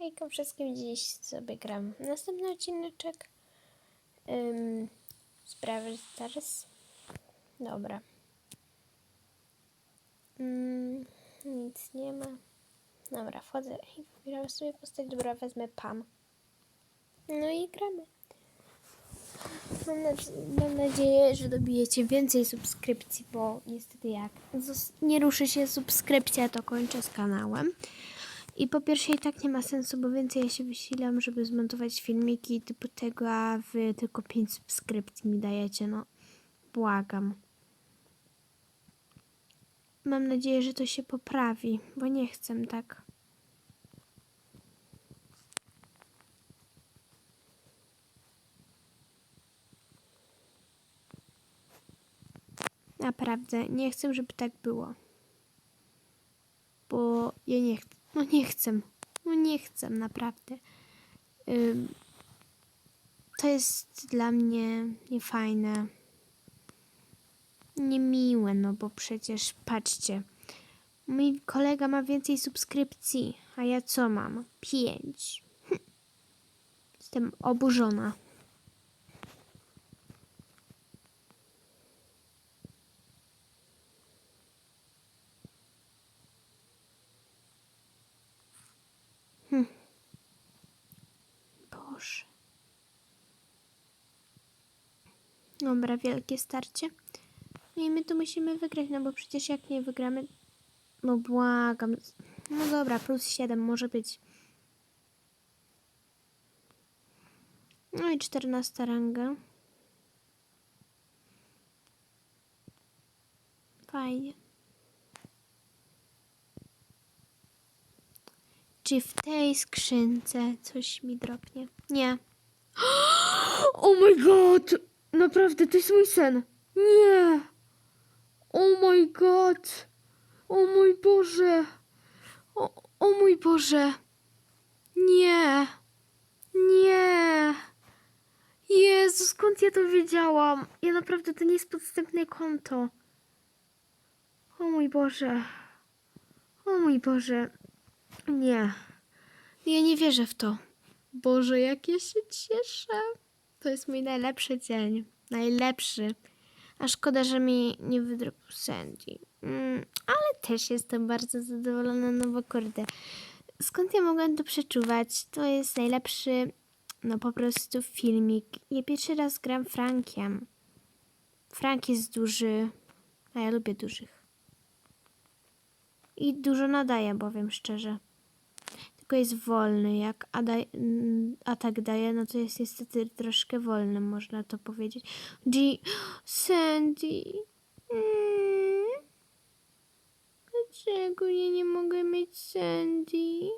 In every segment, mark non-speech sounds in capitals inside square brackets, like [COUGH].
Hejka wszystkim, dziś sobie gram następny odcineczek um, Sprawy Stars. Dobra. Nic nie ma. Dobra, wchodzę i wybieram sobie postać. Dobra, wezmę Pam. No i gramy. Mam, nadzie- mam nadzieję, że dobijecie więcej subskrypcji, bo niestety jak nie ruszy się subskrypcja, to kończę z kanałem. I po pierwsze i tak nie ma sensu, bo więcej ja się wysilam, żeby zmontować filmiki typu tego, a wy tylko 5 subskrypcji mi dajecie, no błagam. Mam nadzieję, że to się poprawi, bo nie chcę tak. Naprawdę, nie chcę, żeby tak było. Bo ja nie chcę. No nie chcę. No nie chcę, naprawdę. Ym, to jest dla mnie niefajne. Niemiłe, no bo przecież patrzcie. Mój kolega ma więcej subskrypcji, a ja co mam? Pięć. Hm. Jestem oburzona. Boże. Dobra, wielkie starcie. No i my tu musimy wygrać, no bo przecież jak nie wygramy... No błagam. No dobra, plus 7 może być. No i 14 ranga. Fajnie. Czy w tej skrzynce coś mi dropnie? Nie. [GASPS] Oh my god! Naprawdę, to jest mój sen. Nie! Oh my god! O mój Boże! O, mój Boże! Nie! Nie! Jezu, skąd ja to wiedziałam? Ja naprawdę, to nie jest podstępne konto. O mój Boże. O mój Boże. Nie. Ja nie wierzę w to. Boże, jak ja się cieszę. To jest mój najlepszy dzień. Najlepszy. A szkoda, że mi nie wydrobił Sandy. Mm, ale też jestem bardzo zadowolona, no bo kurde. Skąd ja mogłam to przeczuwać? To jest najlepszy, no po prostu filmik. Ja pierwszy raz gram Frankiem. Frank jest duży, a ja lubię dużych. I dużo nadaje, powiem szczerze tylko jest wolny. Jak ada- mm, atak daje, no to jest niestety troszkę wolny, można to powiedzieć. G. Sandy. Mm. Dlaczego ja nie mogę mieć Sandy?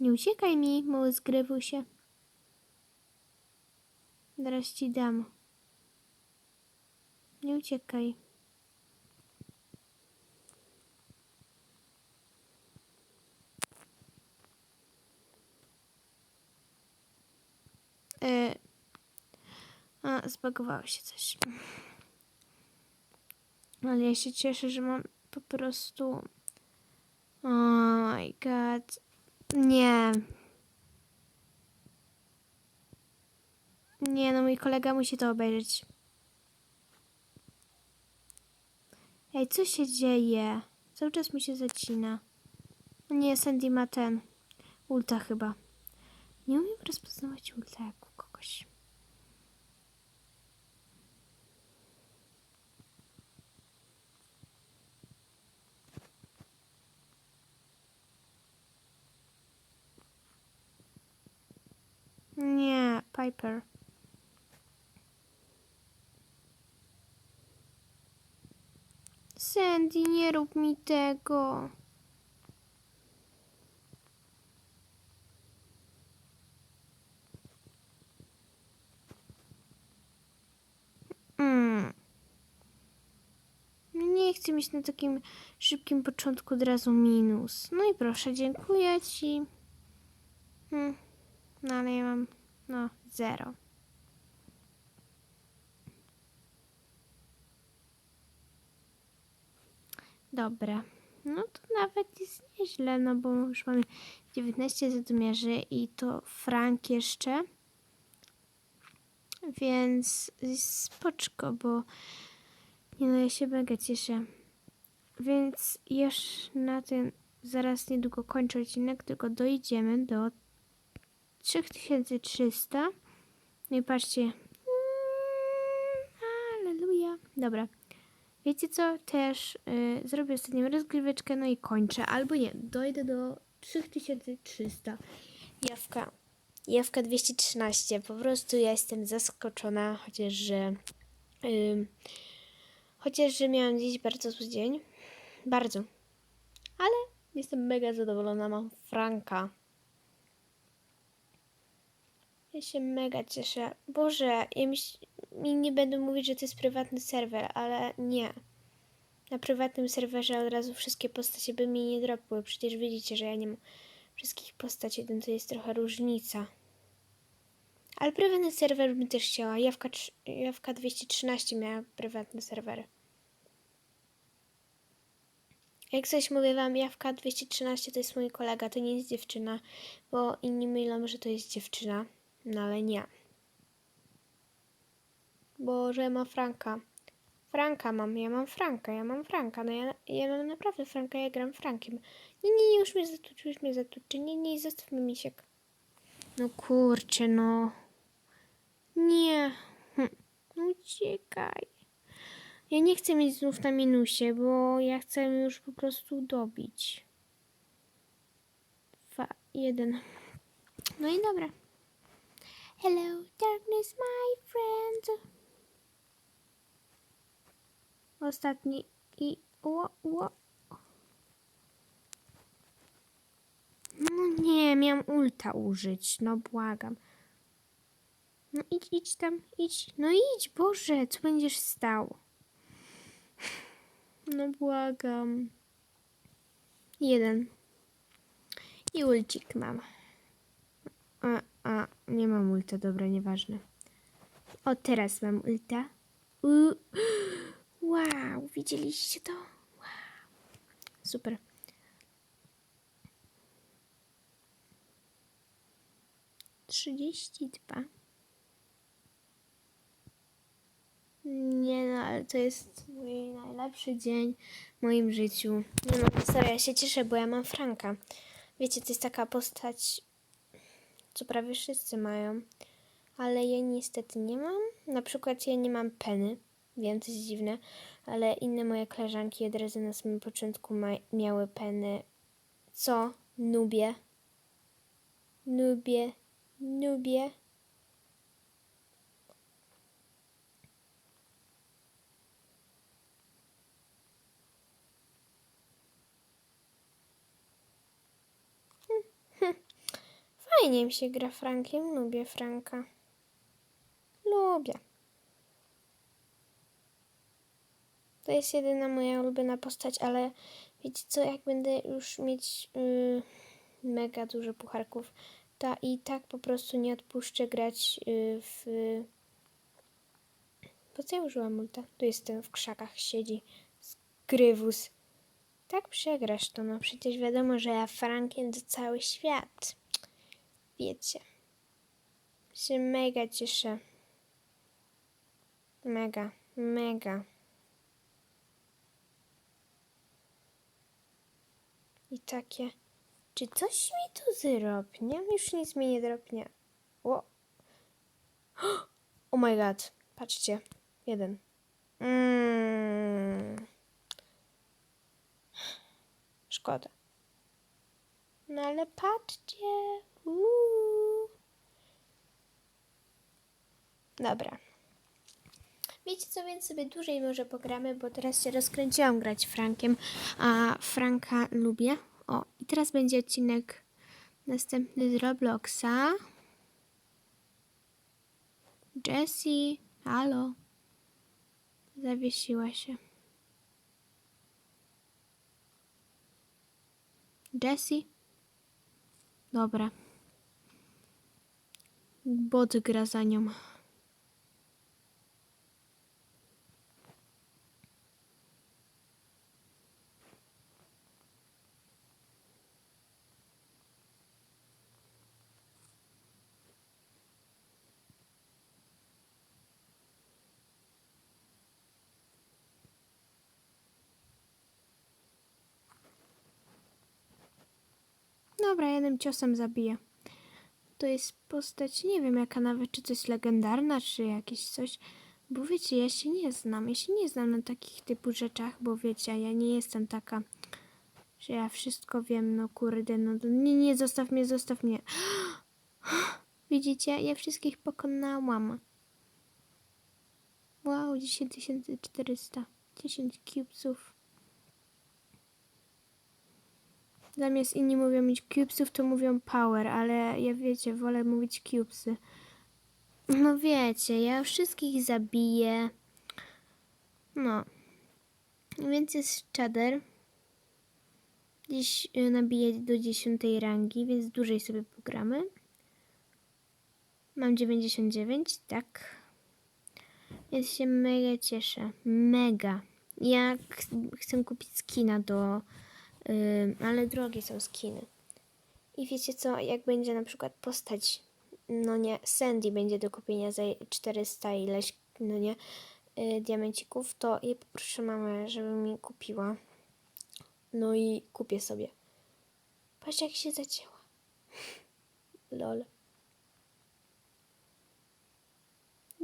Nie uciekaj mi, mały zgrywu się. Zaraz ci dam. Nie uciekaj. E, a, zbagowało się coś. Ale ja się cieszę, że mam po prostu. Oh my god. Nie. Nie, no mój kolega musi to obejrzeć. Ej, co się dzieje? Cały czas mi się zacina. No Nie, Sandy ma ten. Ulta chyba. Nie umiem rozpoznawać ulta jak u kogoś. Nie, Piper. Sandy, nie rób mi tego. Mm. Nie chcę mieć na takim szybkim początku od razu minus. No i proszę, dziękuję ci. Hmm. No ale ja mam, no, zero. Dobra. No to nawet jest nieźle, no bo już mamy 19 zadumiarzy i to frank jeszcze. Więc spoczko, bo nie no, ja się mega cieszę. Więc już na ten zaraz niedługo kończę odcinek, tylko dojdziemy do 3300. No i patrzcie. Mm, Aleluja. Dobra. Wiecie co? Też y, zrobię ostatnią rozgryweczkę, no i kończę. Albo nie, dojdę do 3300. Jawka. Jawka 213. Po prostu ja jestem zaskoczona, chociaż że... ym, chociaż, że miałam dziś bardzo zły dzień. Bardzo. Ale jestem mega zadowolona. Mam Franka. Ja się mega cieszę. Boże, ja mi, mi nie będę mówić, że to jest prywatny serwer, ale nie. Na prywatnym serwerze od razu wszystkie postacie by mi nie dropły. Przecież widzicie, że ja nie mam wszystkich postaci, więc to jest trochę różnica. Ale prywatny serwer bym też chciała. Jawka, Jawka 213 miała prywatny serwer. Jak coś mówię wam, Jawka 213 to jest mój kolega, to nie jest dziewczyna, bo inni myślą, że to jest dziewczyna, no ale nie. Bo że ma Franka. Franka mam, ja mam Franka, ja mam Franka, no ja, ja mam naprawdę Franka, ja gram Frankiem. Nie, nie, nie, już mnie zatuczy, już mnie zatuczy, nie, nie, zostaw mi misiek. No kurczę, no. Nie. Hm. No uciekaj. Ja nie chcę mieć znów na minusie, bo ja chcę już po prostu dobić. Dwa, jeden. No i dobra. Ostatni i... Ło, ło. No nie, miałam ulta użyć, no błagam. No idź, idź tam, idź. No idź, Boże, co będziesz stał? No błagam. Jeden. I ulcik mam. A, a, nie mam ulta, dobra, nieważne. O, teraz mam ulta. Wow, widzieliście to? Wow. Super. Trzydzieści dwa. Nie no, ale to jest mój najlepszy dzień w moim życiu. Nie no, serio, ja się cieszę, bo ja mam Franka. Wiecie, to jest taka postać, co prawie wszyscy mają, ale ja niestety nie mam. Na przykład ja nie mam Penny, wiem, to jest dziwne, ale inne moje koleżanki od razu na samym początku miały Penny. Co? Nubie. Nubie. Nubie. Fajnie mi się gra Frankiem, lubię Franka. Lubię. To jest jedyna moja ulubiona postać, ale wiecie co, jak będę już mieć yy, mega dużo pucharków, to i tak po prostu nie odpuszczę grać yy, w... Po co ja użyłam multa? Tu jest ten w krzakach siedzi. Skrywus. Tak przegrasz to, no przecież wiadomo, że ja Frankiem to cały świat. Wiecie. Się mega cieszę. Mega, mega. I takie. Czy coś mi tu zrobnie? Już nic mi nie drobnie. O. [GASPS] Oh my god. Patrzcie. Jeden. Mm. [GASPS] Szkoda. No ale patrzcie. Uuu. Dobra. Wiecie co, więc sobie dłużej może pogramy, bo teraz się rozkręciłam grać Frankiem, a Franka lubię. O, i teraz będzie odcinek następny z Robloxa. Jessie, halo. Zawiesiła się. Jessie? Dobra. Bot gra za nią. Dobra, jednym ciosem zabiję. To jest postać, nie wiem jaka nawet, czy jest legendarna, czy jakieś coś. Bo wiecie, ja się nie znam. Ja się nie znam na takich typu rzeczach, bo wiecie, ja nie jestem taka, że ja wszystko wiem, no kurde, no nie, nie, zostaw mnie, zostaw mnie. [GASPS] Widzicie, ja wszystkich pokonałam. Wow, 10400. 10 cubesów. Zamiast inni mówią mieć cubesów, to mówią power, ale ja wiecie, wolę mówić cubesy. No wiecie, ja wszystkich zabiję. No. Więc jest czader. Dziś y, nabiję do 10 rangi, więc dłużej sobie pogramy. Mam 99, tak. Więc się mega cieszę. Mega. Ja ch- chcę kupić skina do... Ym, ale drogie są skiny. I wiecie co, jak będzie na przykład postać, no nie, Sandy będzie do kupienia za 400 ileś, no nie, y, diamencików, to ja poproszę mamę, żeby mi kupiła. No i kupię sobie. Patrz jak się zacięła. [LAUGHS] Lol.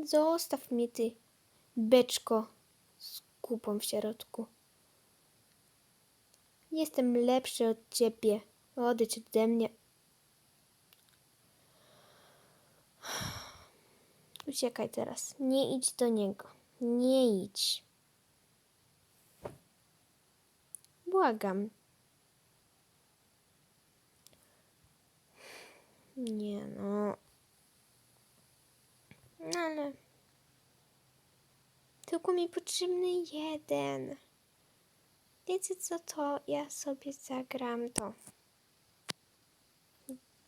Zostaw mnie ty, beczko z kupą w środku. Jestem lepszy od ciebie. Odejdź ode mnie. [SIGHS] Uciekaj teraz. Nie idź do niego. Nie idź. Błagam. Nie no. No ale... Tylko mi potrzebny jeden. Wiecie co to? Ja sobie zagram to.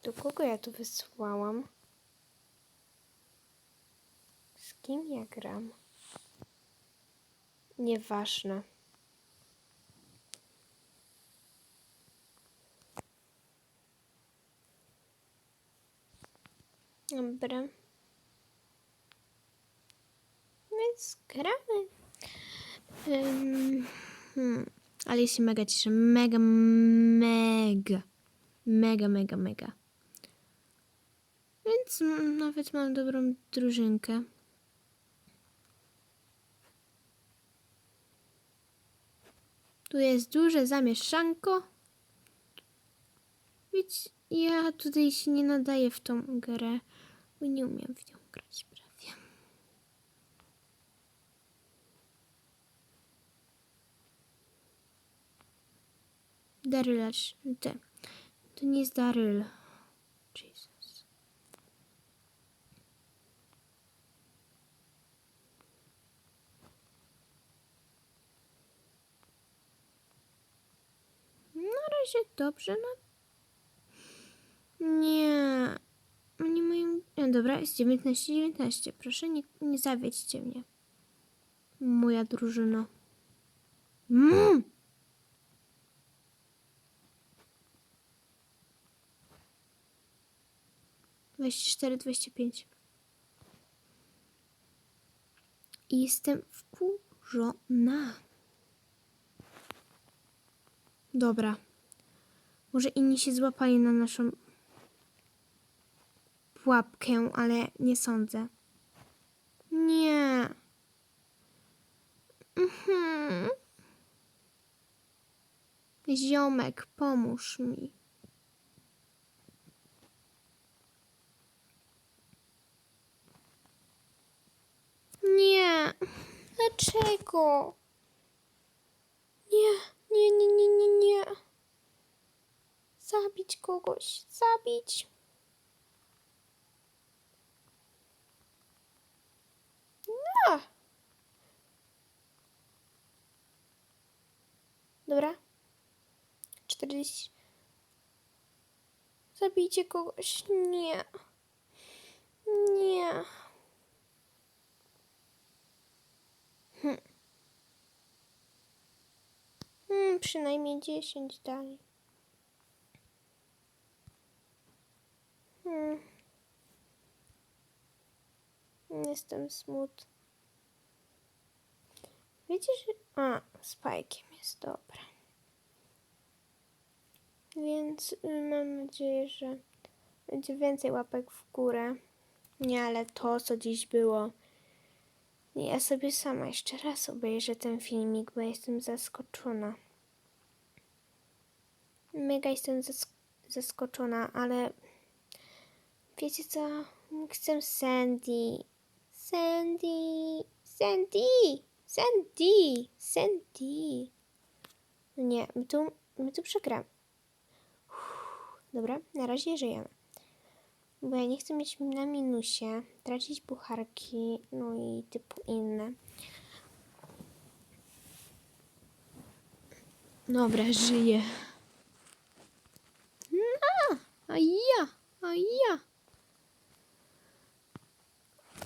Do kogo ja tu wysłałam? Z kim ja gram? Nieważne. Dobra. Więc gramy. Ym, hmm. Ale ja się mega cieszę. Mega, mega. Mega, mega, mega. Więc nawet mam dobrą drużynkę. Tu jest duże zamieszanko. Więc ja tutaj się nie nadaję w tą grę, bo nie umiem w nią grać Daryla. Te. To nie jest Daryl. Jesus. Na razie dobrze, no. Nie. Oni mają... No dobra, jest 19, 19. Proszę, nie, nie zawiedźcie mnie. Moja drużyna. Mmm! 24, 25. I jestem wkurzona. Dobra. Może inni się złapali na naszą pułapkę, ale nie sądzę. Nie. Mhm. Ziomek, pomóż mi. Nie. Dlaczego? Nie, nie, nie, nie, nie, nie. Zabić kogoś, zabić. No. Dobra. 40. Zabijcie kogoś. Nie. Nie. Hm. Hmm, przynajmniej 10 dali. Hmm. Jestem smutny. Że... A, z jest dobra. Więc y, mam nadzieję, że będzie więcej łapek w górę. Nie, ale to, co dziś było. Ja sobie sama jeszcze raz obejrzę ten filmik, bo jestem zaskoczona. Mega jestem zask- zaskoczona, ale wiecie co? Chcę Sandy. Sandy. Sandy. Sandy. Sandy. No nie, my tu, my tu przegramy. Dobra, na razie żyjemy. Bo ja nie chcę mieć na minusie, tracić pucharki, no i typu inne. Dobra, żyję. No, a ja, a ja.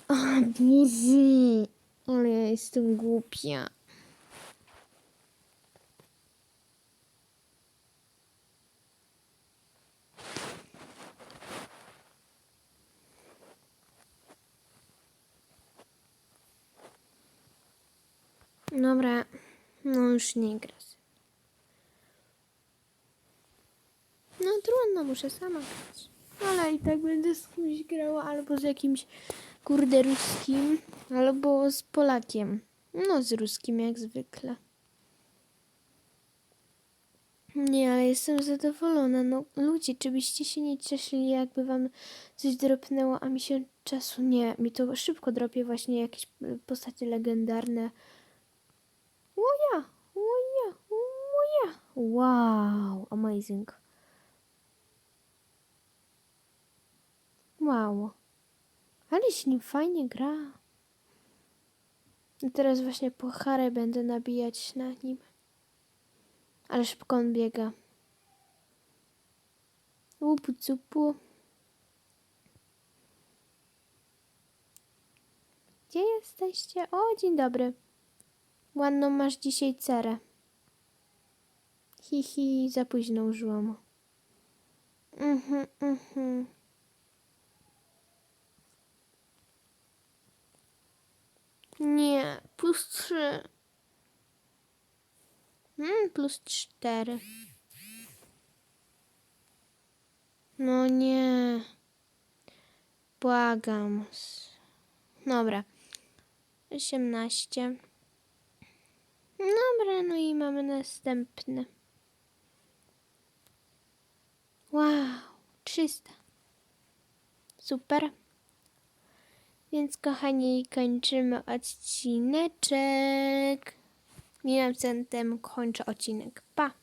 A, Boże, ale ja jestem głupia. Dobra, gra. ze No trudno, muszę sama grać. Ale i tak będę z kimś grała, albo z jakimś kurde ruskim, albo z Polakiem. No z ruskim jak zwykle. Nie, ale jestem zadowolona. No ludzie, czy byście się nie cieszyli, jakby wam coś dropnęło, a mi się czasu nie. Mi to szybko dropie właśnie jakieś postacie legendarne. Wow, amazing. Wow. Ale się nim fajnie gra. I teraz właśnie puchary będę nabijać na nim. Ale szybko on biega. Łupu cupu. Gdzie jesteście? O, dzień dobry. Ładną masz dzisiaj cerę. Hi, hi, za późno użyłam. Mhm, mhm. Nie, plus trzy. Mm, plus cztery. No nie. Błagam. Dobra. Osiemnaście. Dobra, no i mamy następny. Wow, 300. Super. Więc kochani, kończymy odcineczek. Miłym akcentem kończę odcinek. Pa!